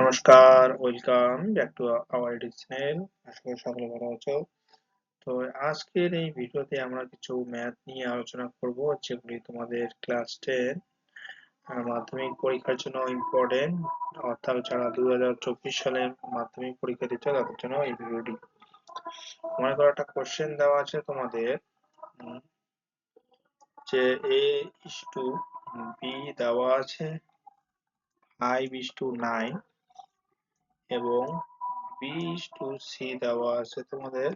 নমস্কার welcome back to our YouTube channel আশা করি সকলে ভালো আছো। তো আজকের এই ভিডিওতে আমরা কিছু ম্যাথ নিয়ে আলোচনা করব, যেগুলি তোমাদের ক্লাস টেন মাধ্যমিক পরীক্ষার জন্য ইম্পর্টেন্ট অর্থাৎ যারা দু হাজার চব্বিশ সালে মাধ্যমিক পরীক্ষা দিচ্ছ তাদের জন্য এই ভিডিওটি। মনে করো একটা কোশ্চেন দেওয়া আছে তোমাদের যে এ ইস টু বি দেওয়া আছে ফাইভ ইস টু নাইন এবং বি ইস টু সি দেওয়া আছে তোমাদের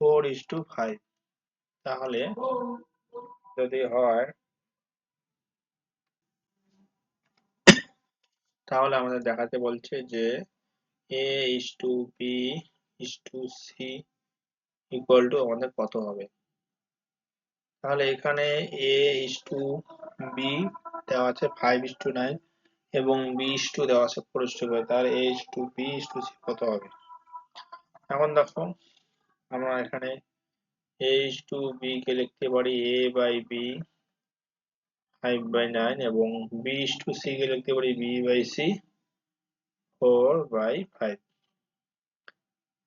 ফোর ইস টু ফাইভ তাহলে যদি হয়, তাহলে আমাদের দেখাতে বলছে যে A is to B is to C equal to আমাদের কত হবে? তাহলে এখানে এ ইস টু বি দেওয়া আছে ফাইভ ইস টু নাইন এবং বি টু দেওয়া আছে ফোর টু ফাইভ তাহলে A is to B to C কত হবে? এখন দেখো, আমরা এখানে এ ইস টু বি কে লিখতে পারি A by B five by nine এবং বি টু সি কে লিখতে পারি B by C four by five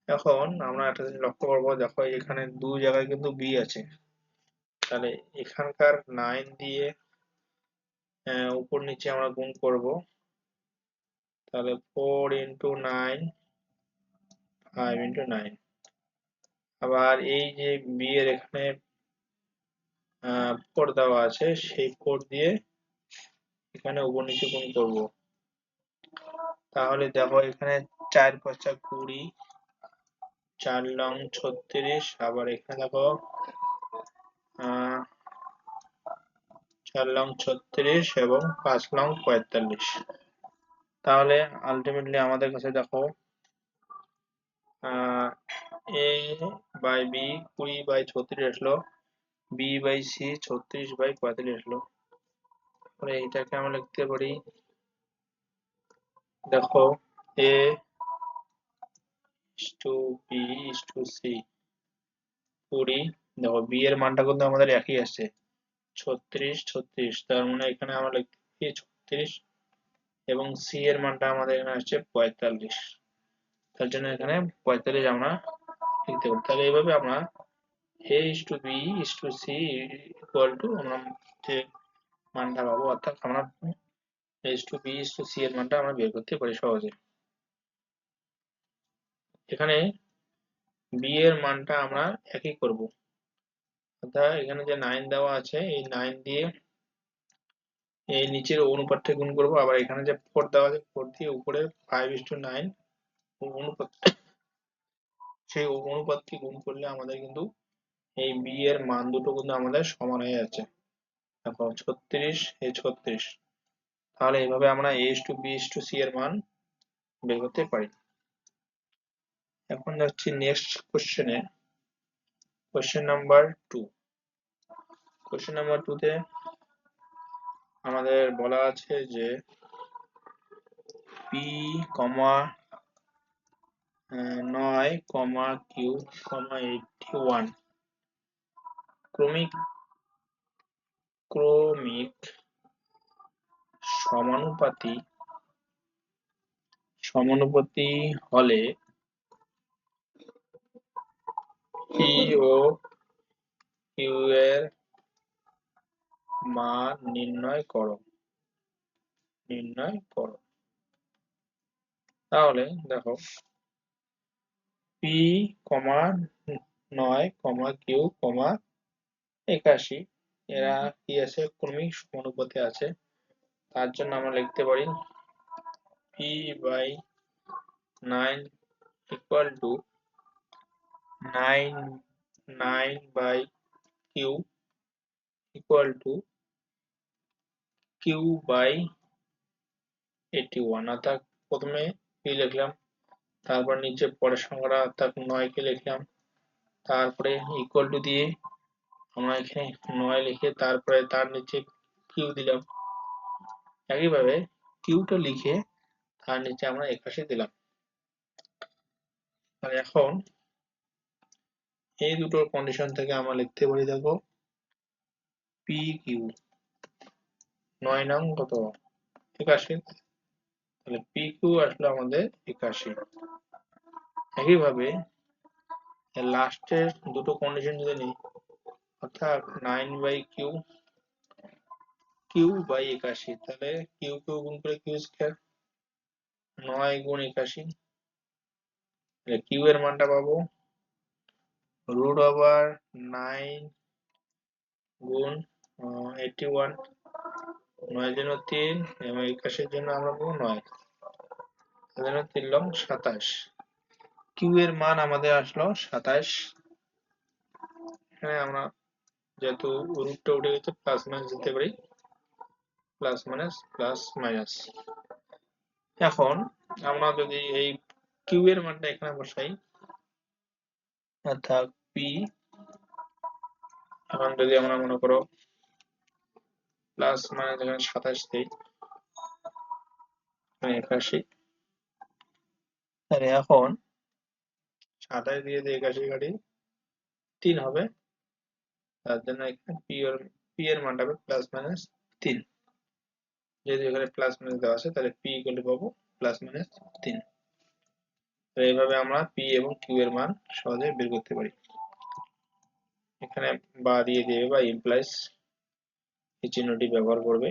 এখন আমরা একটা জিনিস লক্ষ্য করব, দেখো এখানে দু জায়গায় কিন্তু বি আছে। তাহলে এখানকার নাইন দিয়ে উপর নিচে আমরা গুণ করব। তাহলে four into nine five into nine আবার এই যে বি এর এখানে ফোর দেওয়া আছে, সেই ফোর দিয়ে এখানে উপর নিচে গুণ করব। তাহলে দেখো এখানে চার পাঁচটা কুড়ি, চার লং ছত্রিশ, আবার এখানে দেখো চার লং ছত্রিশ এবং পাঁচ লং পঁয়তাল্লিশ। তাহলে আলটিমেটলি আমাদের কাছে দেখো এ বাই বি কুড়ি বাই ছত্রিশ আসলো বি বাই সি ছত্রিশ বাই পঁয়তাল্লিশ আসলো। তাহলে এইটাকে আমরা লিখতে পারি, দেখো A to B to C কুড়ি, দেখো বি এর মানটা কিন্তু আমাদের একই আসছে। ছত্রিশ ছত্রিশ। তার মানে এখানে আমরা লিখতে ছত্রিশ। এবং সি এর মানটা আমাদের এখানে আসছে পঁয়তাল্লিশ। তার জন্য এখানে পঁয়তাল্লিশ আমরা লিখতে পারি। তাহলে এইভাবে আমরা A is to B is to C equal to আমরা যে মানটা পাবো, অর্থাৎ আমরা is to B is to C এর মানটা আমরা বের করতে পারি সহজে। এখানে বি এর মানটা আমরা একই করব। অর্থাৎ এখানে যে নাইন দেওয়া আছে, এই নাইন দিয়ে এই নিচের অনুপাতটা গুণ করব, আবার এখানে যে ফোর দেওয়া আছে ফোর দিয়ে উপরে ফাইভ ইস টু নাইন অনুপাত, সেই অনুপাতকে গুণ করলে আমাদের কিন্তু এই বি এর মান দুটো কিন্তু আমাদের সমান হয়ে যাচ্ছে। দেখো, ছত্রিশ এই ছত্রিশ। তাহলে এইভাবে আমরা A to B to C এর মান বের করতে পারি। এখন যাচ্ছি নেক্সট কোশ্চেনে question number two question number টুতে আমাদের বলা আছে যে পি কমা নয় comma Q comma eighty one ক্রমিক ক্রমিক সমানুপাতি সমানুপাতি হলে পি ও কিউ এর মান নির্ণয় করো। নির্ণয় করো। তাহলে দেখো পি কমা নয় কমা কিউ কমা একাশি। এরা কি আছে? ক্রমিক সমানুপাতে আছে। তার জন্য আমরা লিখতে পারি P by nine equal to nine nine by Q equal to Q by eighty one অর্থাৎ প্রথমে পি লিখলাম, তারপর নিচে পরের সংখ্যাটা অর্থাৎ নয়কে লিখলাম, তারপরে ইকুয়াল টু দিয়ে আমরা এখানে নয় লিখে তারপরে তার নিচে কিউ দিলাম। একইভাবে কিউটা লিখে তার নিচে আমরা একাশি দিলাম। আর এখন এই দুটো কন্ডিশন থেকে আমরা লিখতে পারি দেখো পি কিউ নয় নং কত? একাশি। তাহলে পি কিউ আসলো আমাদের একাশি। একইভাবে লাস্টের দুটো কন্ডিশন যদি নিই, অর্থাৎ nine by Q Q by একাশি। তাহলে কিউ কিউ গুণ করে কিউ স্কোয়ার নয় গুণ একাশি। কিউ এর মানটা পাবো রুট ওভার নাইন গুণ এইটি ওয়ান নয় জন্য তিন, এবং একাশের জন্য আমরা পাবো নয়। জন্য তিন লং সাতাশ। কিউ এর মান আমাদের আসলো সাতাশ। এখানে আমরা যেহেতু রুটটা উঠে গেছে প্লাস মাইনাস দিতে পারি। প্লাস মাইনাস প্লাস মাইনাস এখন আমরা যদি এই কিউ এর মানটা এখানে বসাই, অর্থাৎ পি এখন যদি আমরা মনে করো প্লাস মাইনাস এখানে সাতাশ দিই একাশি। তাহলে এখন সাতাশ দিয়ে দিয়ে একাশি কাটি, তিন হবে। তার জন্য এখানে পি এর পি এর মানটা হবে প্লাস মাইনাস তিন। যেহেতু এখানে প্লাস মাইনাস দেওয়া আছে, তাহলে পি ইকুয়াল পাবো প্লাস মাইনাস তিন। এইভাবে আমরা পি এবং কিউ এর মান সহজে বের করতে পারি। এখানে বা দিয়ে দেবে বা ইমপ্লাইস এই চিহ্নটি ব্যবহার করবে।